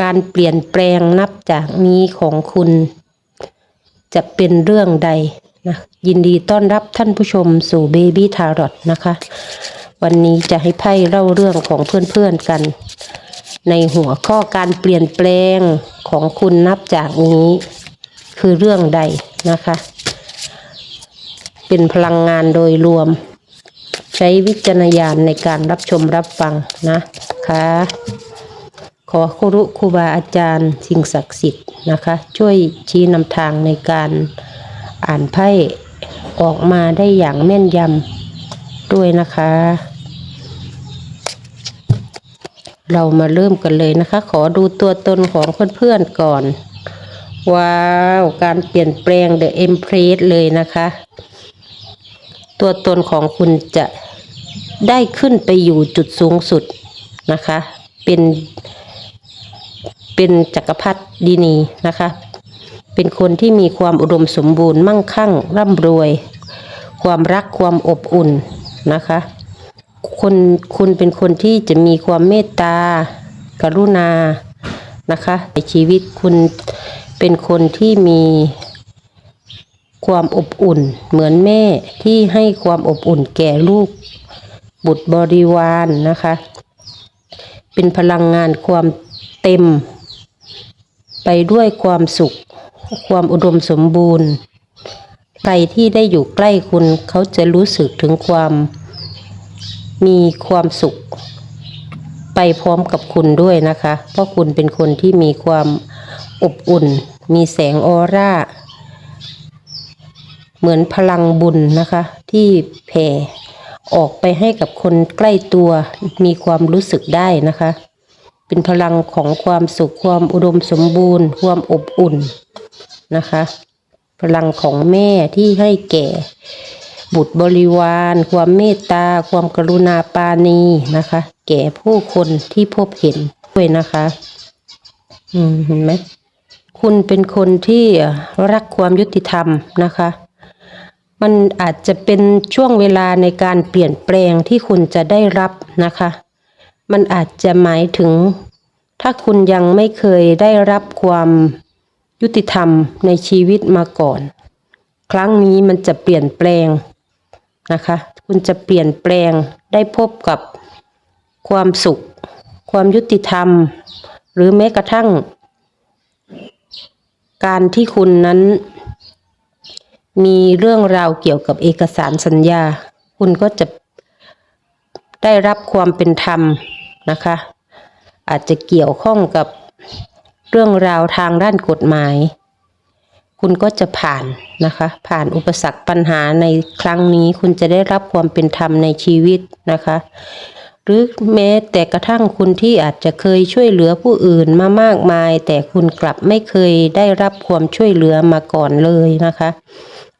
การเปลี่ยนแปลงนับจากนี้ของคุณ จะเป็นเรื่องใดนะยินดีต้อนรับท่านผู้ชมสู่ Baby Tarot นะคะ วันนี้จะให้ไพ่เล่าเรื่องของเพื่อนๆกัน ในหัวข้อการเปลี่ยนแปลงของคุณนับจากนี้ คือเรื่องใดนะคะ เป็นพลังงานโดยรวม ใช้วิจารณญาณในการรับชมรับฟังนะคะ ขอครุครูบาอาจารย์ สิ่งศักดิ์สิทธิ์นะคะ ช่วยชี้นำทางในการอ่านไพ่ออกมาได้อย่างแม่นยำด้วยนะคะ เรามาเริ่มกันเลยนะคะ ขอดูตัวตนของเพื่อนๆก่อน ว้าว การเปลี่ยนแปลง The Empress เลยนะคะ ตัวตนของคุณจะได้ขึ้นไปอยู่จุดสูงสุดนะคะ เป็น เป็นจักรพรรดินีนะคะ เป็นคนที่มีความอุดมสมบูรณ์มั่งคั่ง ร่ำรวย ความรักความอบอุ่นนะคะ คนคุณเป็นคนที่จะมีความเมตตา กรุณานะคะในชีวิตคุณเป็นคนที่มีความอบอุ่น เหมือนแม่ที่ให้ความอบอุ่นแก่ลูก บุตรบริวารนนะคะ เป็นพลังงานความเต็ม ไปด้วยความสุข ความอุดมสมบูรณ์ ใครที่ได้อยู่ใกล้คุณเขาจะรู้สึกถึงความ มีความสุข ไปพร้อมกับคุณด้วยนะคะ เพราะคุณเป็นคนที่มีความอบอุ่น มีแสงออร่า เหมือนพลังบุญนะคะ ที่แผ่ออกไปให้กับคนใกล้ตัวมีความรู้สึกได้นะคะ เป็นพลังของความสุขความอุดมสมบูรณ์ ความอบอุ่นนะคะ พลังของแม่ที่ให้แก่ บุตรบริวาร ความเมตตา ความกรุณาปาณีนะคะ แก่ผู้คนที่พบเห็นด้วยนะคะ อืมเห็นไหมคุณเป็นคนที่รักความยุติธรรมนะคะ มันอาจจะเป็นช่วงเวลาในการเปลี่ยนแปลงที่คุณจะได้รับนะคะ มันอาจจะหมายถึง ถ้าคุณยังไม่เคยได้รับความยุติธรรมในชีวิตมาก่อน ครั้งนี้มันจะเปลี่ยนแปลงนะคะ คุณจะเปลี่ยนแปลงได้พบกับความสุข ความยุติธรรม หรือแม้กระทั่ง การที่คุณนั้น มีเรื่องราวเกี่ยวกับเอกสารสัญญา คุณก็จะได้รับความเป็นธรรม นะคะ อาจจะเกี่ยวข้องกับเรื่องราวทางด้านกฎหมาย คุณก็จะผ่านนะคะ ผ่านอุปสรรคปัญหาในครั้งนี้คุณจะได้รับความเป็นธรรมในชีวิตนะคะ หรือแม้แต่กระทั่งคุณที่อาจจะเคยช่วยเหลือผู้อื่นมามากมาย แต่คุณกลับไม่เคยได้รับความช่วยเหลือมาก่อนเลยนะคะ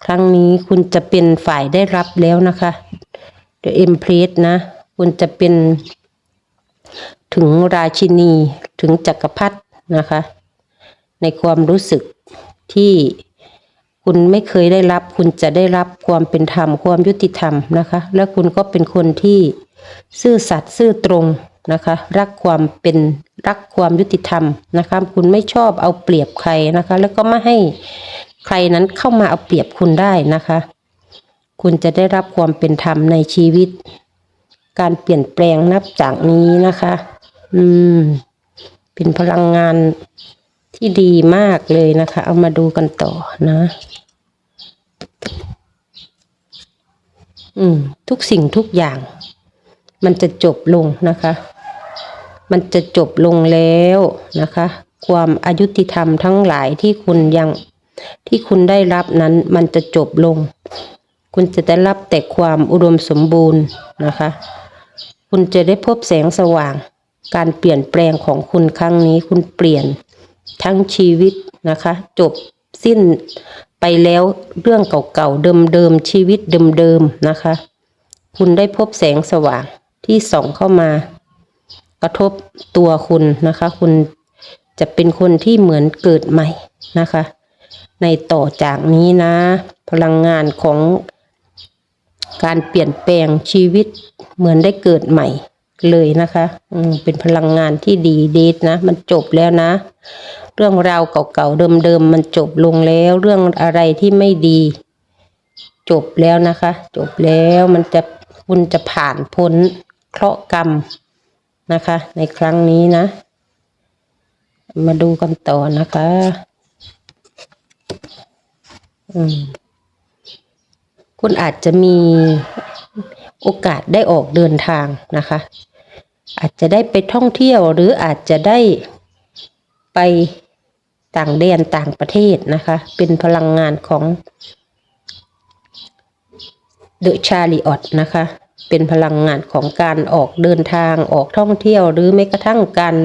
ครั้งนี้คุณจะเป็นฝ่ายได้รับแล้วนะคะ The Empress นะ คุณจะเป็น ถึงราชินีถึงจักรพรรดินะคะ ในความรู้สึกที่คุณไม่เคยได้รับ คุณจะได้รับความเป็นธรรมความยุติธรรมนะคะ และคุณก็เป็นคนที่ซื่อสัตย์ซื่อตรงนะคะ รักความเป็นรักความยุติธรรมนะคะ คุณไม่ชอบเอาเปรียบใครนะคะ แล้วก็ไม่ให้ใครนั้นเข้ามาเอาเปรียบคุณได้นะคะ คุณจะได้รับความเป็นธรรมในชีวิต การเปลี่ยนแปลงนับจากนี้นะคะ อืม เป็นพลังงานที่ดีมากเลยนะคะ เอามาดูกันต่อนะ อืม ทุกสิ่งทุกอย่าง มันจะจบลงนะคะ มันจะจบลงแล้วนะคะ ความอายุติธรรมทั้งหลายที่คุณยังที่คุณได้รับนั้นมันจะจบลง คุณจะได้รับแต่ความอุดมสมบูรณ์นะคะ คุณจะได้พบแสงสว่าง การเปลี่ยนแปลงของคุณครั้งนี้คุณเปลี่ยนทั้งชีวิตนะคะ จบสิ้นไปแล้วเรื่องเก่าๆเดิมๆชีวิตเดิมๆนะคะ คุณได้พบแสงสว่างที่ส่องเข้ามากระทบตัวคุณนะคะ คุณจะเป็นคนที่เหมือนเกิดใหม่นะคะ ในต่อจากนี้นะ พลังงานของการเปลี่ยนแปลงชีวิตเหมือนได้เกิดใหม่ เลยนะคะ อืมเป็นพลังงานที่ดีเดทนะ มันจบแล้วนะ เรื่องราวเก่าๆเดิมๆมันจบลงแล้ว เรื่องอะไรที่ไม่ดี จบแล้วนะคะ จบแล้วมันจะคุณจะผ่านพ้นเคราะห์กรรมนะคะ ในครั้งนี้นะ มาดูกันต่อนะคะ อืมคุณอาจจะมี โอกาสได้ออกเดินทางนะคะ อาจจะได้ไปท่องเที่ยวหรืออาจจะได้ไปต่างแดนต่างประเทศนะคะ เป็นพลังงานของเดอะชาริออตนะคะ เป็นพลังงานของการออกเดินทางออกท่องเที่ยวหรือแม้กระทั่งการ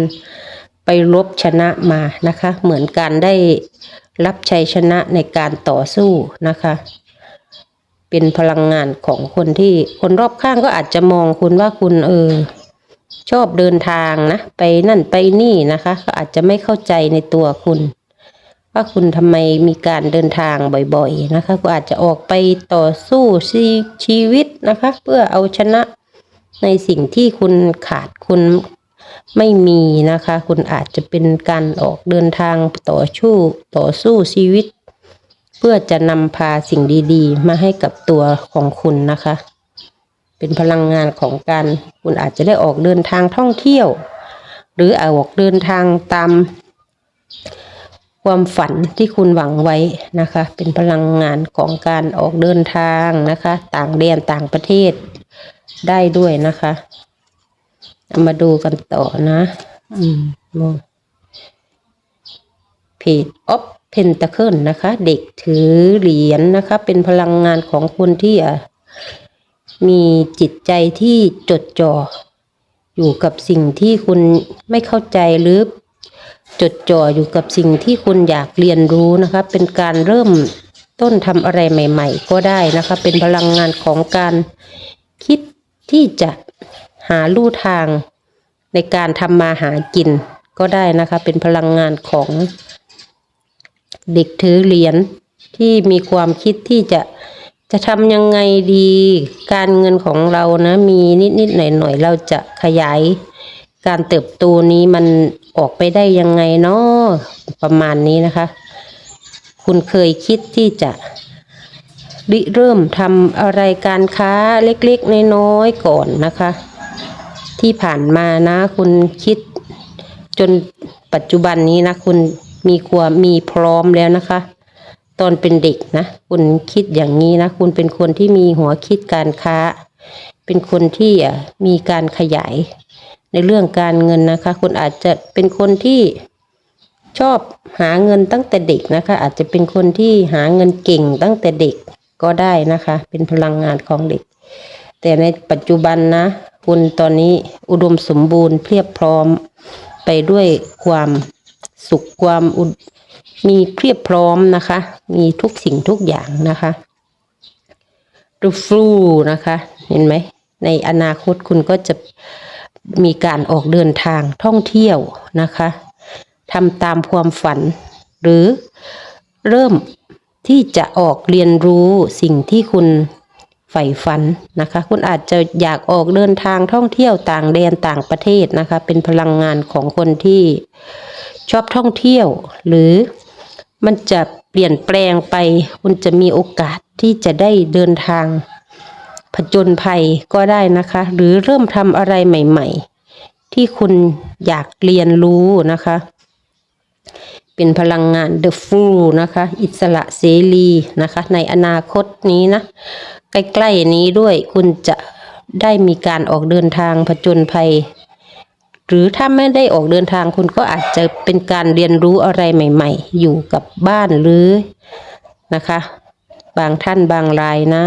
ไปรบชนะมานะคะ เหมือนการได้รับชัยชนะในการต่อสู้นะคะ เป็นพลังงานของคนที่คนรอบข้างก็อาจจะมองคุณว่าคุณเออ ชอบเดินทางนะ ไปนั่นไปนี่นะคะก็อาจจะไม่เข้าใจในตัวคุณ ว่าคุณทำไมมีการเดินทางบ่อยๆนะคะก็อาจจะออกไปต่อสู้ชีชีวิตนะคะ เพื่อเอาชนะในสิ่งที่คุณขาดคุณไม่มีนะคะ คุณอาจจะเป็นการออกเดินทางต่อสู้ต่อสู้ชีวิต เพื่อจะนำพาสิ่งดีๆ มาให้กับตัวของคุณนะคะ เป็นพลังงานของการคุณอาจจะได้ออกเดินทางท่องเที่ยว หรือออกเดินทางตาม ความฝันที่คุณหวังไว้นะคะ เป็นพลังงานของการออกเดินทางนะคะ ต่างแดนต่างประเทศได้ด้วยนะคะามาดูกันต่อนะ อืมเพจออฟ เพนตะเคิลนะคะ เด็กถือเหรียญนะคะ เป็นพลังงานของคนที่มีจิตใจที่จดจ่ออยู่กับสิ่งที่คุณไม่เข้าใจหรือจดจ่ออยู่กับสิ่งที่คุณอยากเรียนรู้นะคะ เป็นการเริ่มต้นทำอะไรใหม่ ๆ ก็ได้นะคะ เป็นพลังงานของการคิดที่จะหาลู่ทางในการทำมาหากินก็ได้นะคะ เป็นพลังงานของ เด็กถือเหรียญที่มีความคิดที่จะจะทำยังไงดี การเงินของเรานะมีนิดๆหน่อยๆเราจะขยาย การเติบโตนี้มันออกไปได้ยังไงเนาะประมาณนี้นะคะ คุณเคยคิดที่จะริเริ่มทำอะไรการค้าเล็กๆน้อยๆก่อนนะคะ ที่ผ่านมานะ คุณคิดจนปัจจุบันนี้นะคุณ มีความมีพร้อมแล้วนะคะ ตอนเป็นเด็กนะ คุณคิดอย่างนี้นะ คุณเป็นคนที่มีหัวคิดการค้า เป็นคนที่มีการขยายในเรื่องการเงินนะคะ คุณอาจจะเป็นคนที่ชอบหาเงินตั้งแต่เด็กนะคะ อาจจะเป็นคนที่หาเงินเก่งตั้งแต่เด็กก็ได้นะคะ เป็นพลังงานของเด็ก แต่ในปัจจุบันนะ คุณตอนนี้อุดมสมบูรณ์เพียบพร้อมไปด้วยความ สุขความอุดมีเพียบพร้อมนะคะ มีทุกสิ่งทุกอย่างนะคะดูฟลูนะคะ เห็นไหม ในอนาคตคุณก็จะมีการออกเดินทางท่องเที่ยวนะคะทำตามความฝัน หรือเริ่มที่จะออกเรียนรู้สิ่งที่คุณใฝ่ฝันนะคะ คุณอาจจะอยากออกเดินทางท่องเที่ยวต่างแดนต่างประเทศนะคะ เป็นพลังงานของคนที่ ชอบท่องเที่ยว หรือมันจะเปลี่ยนแปลงไป คุณจะมีโอกาสที่จะได้เดินทาง ผจญภัยก็ได้นะคะ หรือเริ่มทำอะไรใหม่ ๆ ที่คุณอยากเรียนรู้นะคะ เป็นพลังงาน The Full นะคะ อิสระเสรีนะคะ ในอนาคตนี้นะ ใกล้ ๆ นี้ด้วยคุณจะได้มีการออกเดินทางผจญภัย หรือถ้าไม่ได้ออกเดินทางคุณก็อาจจะเป็นการเรียนรู้อะไรใหม่ ๆ อยู่กับบ้านหรือนะคะ บางท่านบางรายนะ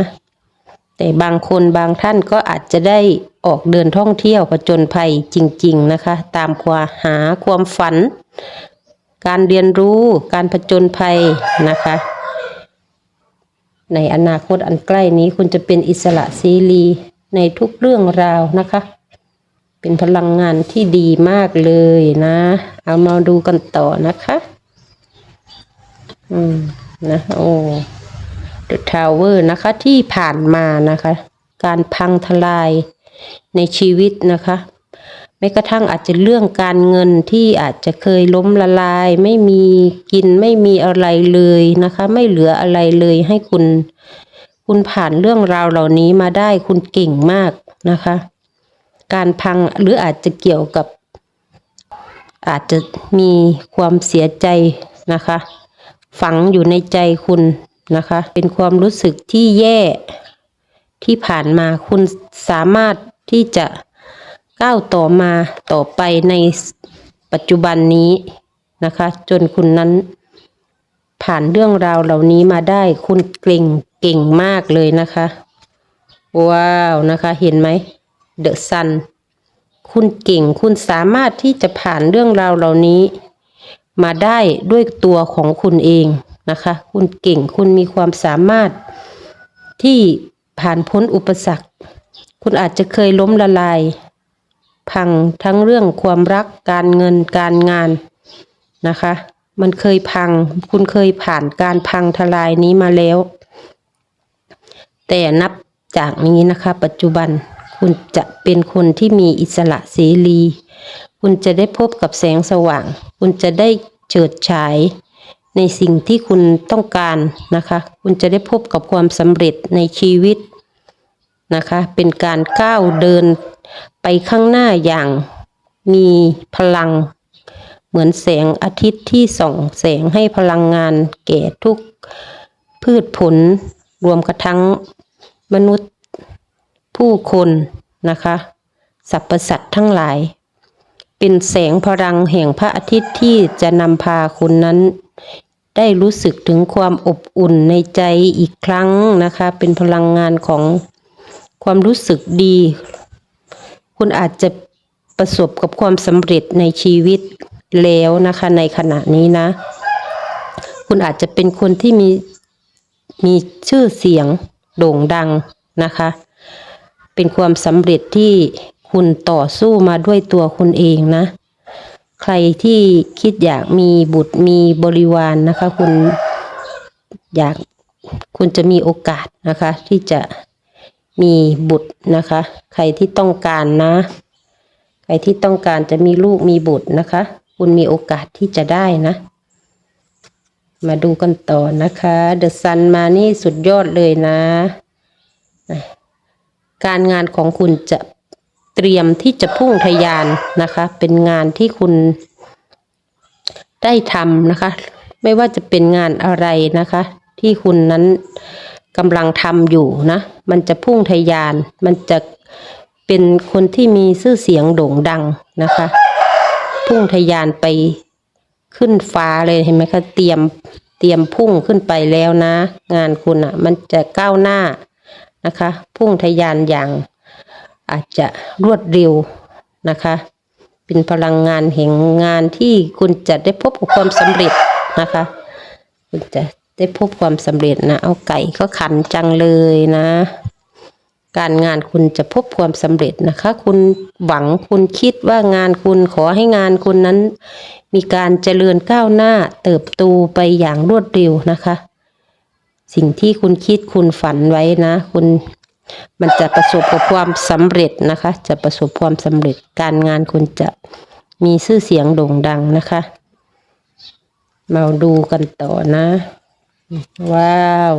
แต่บางคนบางท่านก็อาจจะได้ออกเดินท่องเที่ยวผจญภัยจริง ๆนะคะ ตามความหาความฝัน การเรียนรู้การผจญภัยนะคะ ในอนาคตอันใกล้นี้คุณจะเป็นอิสระเสรีในทุกเรื่องราวนะคะ เป็นพลังงานที่ดีมากเลยนะ เอามาดูกันต่อนะคะ อืมนะโอ้ The Tower นะคะที่ผ่านมานะคะ การพังทลายในชีวิตนะคะม้กระทั่งอาจจะเรื่องการเงินที่อาจจะเคยล้มละลาย ไม่มีกินไม่มีอะไรเลยนะคะ ไม่เหลืออะไรเลยให้คุณ คุณผ่านเรื่องราวเหล่านี้มาได้คุณเก่งมากนะคะ การพังหรืออาจจะเกี่ยวกับ อาจจะมีความเสียใจนะคะ ฝังอยู่ในใจคุณนะคะ เป็นความรู้สึกที่แย่ที่ผ่านมาคุณสามารถที่จะก้าวต่อมาต่อไปในปัจจุบันนี้นะคะ จนคุณนั้นผ่านเรื่องราวเหล่านี้มาได้ คุณเก่งเก่งมากเลยนะคะ ว้าวนะคะ เห็นไหม เดอะซัน คุณเก่งคุณสามารถที่จะผ่านเรื่องราวเหล่านี้ มาได้ด้วยตัวของคุณเองนะคะ คุณเก่งคุณมีความสามารถที่ผ่านพ้นอุปสรรค คุณอาจจะเคยล้มละลาย พังทั้งเรื่องความรักการเงินการงานนะคะ มันเคยพัง คุณเคยผ่านการพังทลายนี้มาแล้ว แต่นับจากนี้นะคะ ปัจจุบัน คุณจะเป็นคนที่มีอิสระเสรี คุณจะได้พบกับแสงสว่าง คุณจะได้เจิดฉาย ในสิ่งที่คุณต้องการนะคะ คุณจะได้พบกับความสำเร็จในชีวิตนะคะ เป็นการก้าวเดินไปข้างหน้าอย่างมีพลัง เหมือนแสงอาทิตย์ที่ส่องแสงให้พลังงานแก่ทุกพืชผลรวมกระทั่งมนุษย์ ผู้คนนะคะสรรพสัตว์ทั้งหลาย เป็นแสงพลังแห่งพระอาทิตย์ที่จะนำพาคุณนั้น ได้รู้สึกถึงความอบอุ่นในใจอีกครั้งนะคะ เป็นพลังงานของความรู้สึกดี คุณอาจจะประสบกับความสำเร็จในชีวิตแล้วนะคะในขณะนี้นะ คุณอาจจะเป็นคนที่มีมีชื่อเสียงโด่งดังนะคะ เป็นความสำเร็จที่คุณต่อสู้มาด้วยตัวคุณเองนะ ใครที่คิดอยากมีบุตรมีบริวารนนะคะ คุณอยากคุณจะมีโอกาสนะคะ ที่จะมีบุตรนะคะ ใครที่ต้องการนะ ใครที่ต้องการจะมีลูกมีบุตรนะคะ คุณมีโอกาสที่จะได้นะ มาดูกันต่อนะคะ เดอะซันมานี่สุดยอดเลยนะ การงานของคุณจะเตรียมที่จะพุ่งทะยานนะคะ เป็นงานที่คุณได้ทำนะคะ ไม่ว่าจะเป็นงานอะไรนะคะ ที่คุณนั้นกำลังทำอยู่นะ มันจะพุ่งทะยาน มันจะเป็นคนที่มีชื่อเสียงโด่งดังนะคะ พุ่งทะยานไปขึ้นฟ้าเลยเห็นไหมคะเตรียมเตรียมพุ่งขึ้นไปแล้วนะ งานคุณอะ มันจะก้าวหน้า นะคะ พุ่งทะยานอย่างอาจจะรวดเร็วนะคะ เป็นพลังงานแห่งงานที่คุณจะได้พบกับความสำเร็จนะคะ คุณจะได้พบความสำเร็จนะ เอาไก่ก็ขันจังเลยนะ การงานคุณจะพบความสำเร็จนะคะ คุณหวังคุณคิดว่างานคุณขอให้งานคุณนั้น มีการเจริญก้าวหน้าเติบโตไปอย่างรวดเร็วนะคะ สิ่งที่คุณคิดคุณฝันไว้นะ คุณมันจะประสบกับความสำเร็จนะคะ จะประสบความสำเร็จการงานคุณจะมีชื่อเสียงโด่งดังนะคะ มาดูกันต่อนะ ว้าว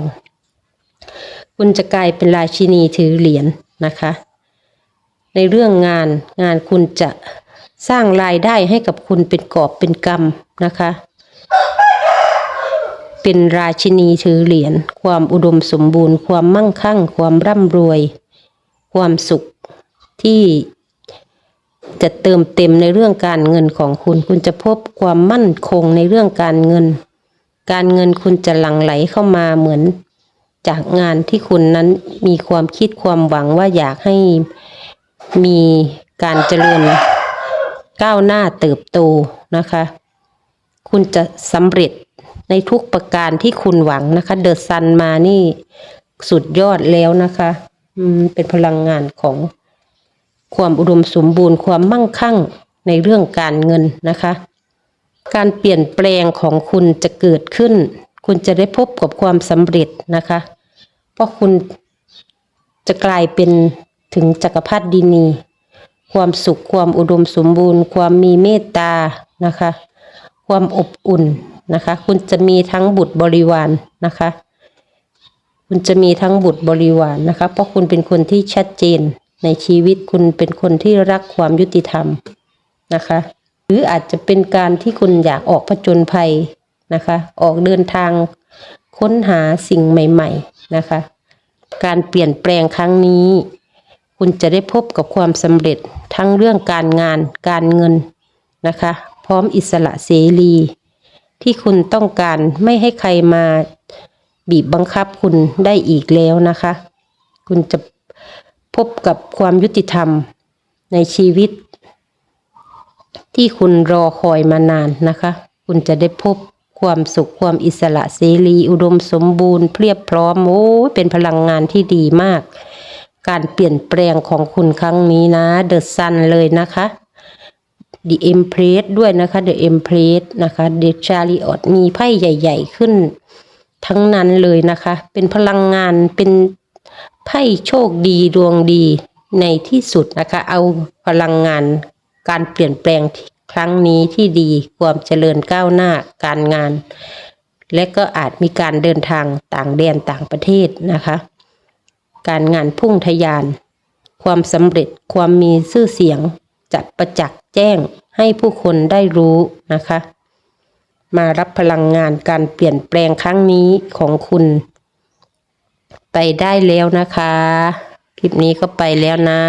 คุณจะกลายเป็นราชินีถือเหรียญนะคะ ในเรื่องงานงานคุณจะสร้างรายได้ให้กับคุณเป็นกอบเป็นกำนะคะ เป็นราชินีถือเหรียญความอุดมสมบูรณ์ ความมั่งคั่ง ความร่ำรวย ความสุขที่จะเติมเต็มในเรื่องการเงินของคุณ คุณจะพบความมั่นคงในเรื่องการเงิน การเงินคุณจะหลั่งไหลเข้ามาเหมือน จากงานที่คุณนั้นมีความคิดความหวังว่าอยากให้มีการเจริญก้าวหน้าเติบโตนะคะ คุณจะสำเร็จ ในทุกประการที่คุณหวังนะคะเดอะซันมานี่สุดยอดแล้วนะคะอืมเป็นพลังงานของความอุดมสมบูรณ์ความมั่งคั่งในเรื่องการเงินนะคะ การเปลี่ยนแปลงของคุณจะเกิดขึ้น คุณจะได้พบกับความสำเร็จนะคะ เพราะคุณจะกลายเป็นถึงจักรพรรดินี ความสุขความอุดมสมบูรณ์ ความมีเมตตานะคะ ความอบอุ่น นะคะ คุณจะมีทั้งบุตรบริวารนะคะ คุณจะมีทั้งบุตรบริวารนะคะ เพราะคุณเป็นคนที่ชัดเจนในชีวิตคุณเป็นคนที่รักความยุติธรรมนะคะ หรืออาจจะเป็นการที่คุณอยากออกผจญภัยนะคะ ออกเดินทางค้นหาสิ่งใหม่ๆนะคะ การเปลี่ยนแปลงครั้งนี้ คุณจะได้พบกับความสำเร็จทั้งเรื่องการงานการเงินนะคะ พร้อมอิสระเสรี ที่คุณต้องการไม่ให้ใครมาบีบบังคับคุณได้อีกแล้วนะคะ คุณจะพบกับความยุติธรรมในชีวิต ที่คุณรอคอยมานานนะคะ คุณจะได้พบความสุขความอิสระเสรีอุดมสมบูรณ์เพียบพร้อมโอ้เป็นพลังงานที่ดีมาก การเปลี่ยนแปลงของคุณครั้งนี้นะ เดอะซันเลยนะคะ The Empress ด้วยนะคะ The Empress นะคะ The Chariot มีไพ่ใหญ่ ๆ ขึ้น ทั้งนั้นเลยนะคะ เป็นพลังงานเป็นไพ่โชคดีดวงดีในที่สุดนะคะ เอาพลังงานการเปลี่ยนแปลงครั้งนี้ที่ดีความเจริญก้าวหน้าการงาน และก็อาจมีการเดินทางต่างแดนต่างประเทศนะคะ การงานพุ่งทะยาน ความสำเร็จความมีชื่อเสียง จะประจักษ์แจ้งให้ผู้คนได้รู้นะคะ มารับพลังงานการเปลี่ยนแปลงครั้งนี้ของคุณ ไปได้แล้วนะคะ คลิปนี้ก็ไปแล้วนะ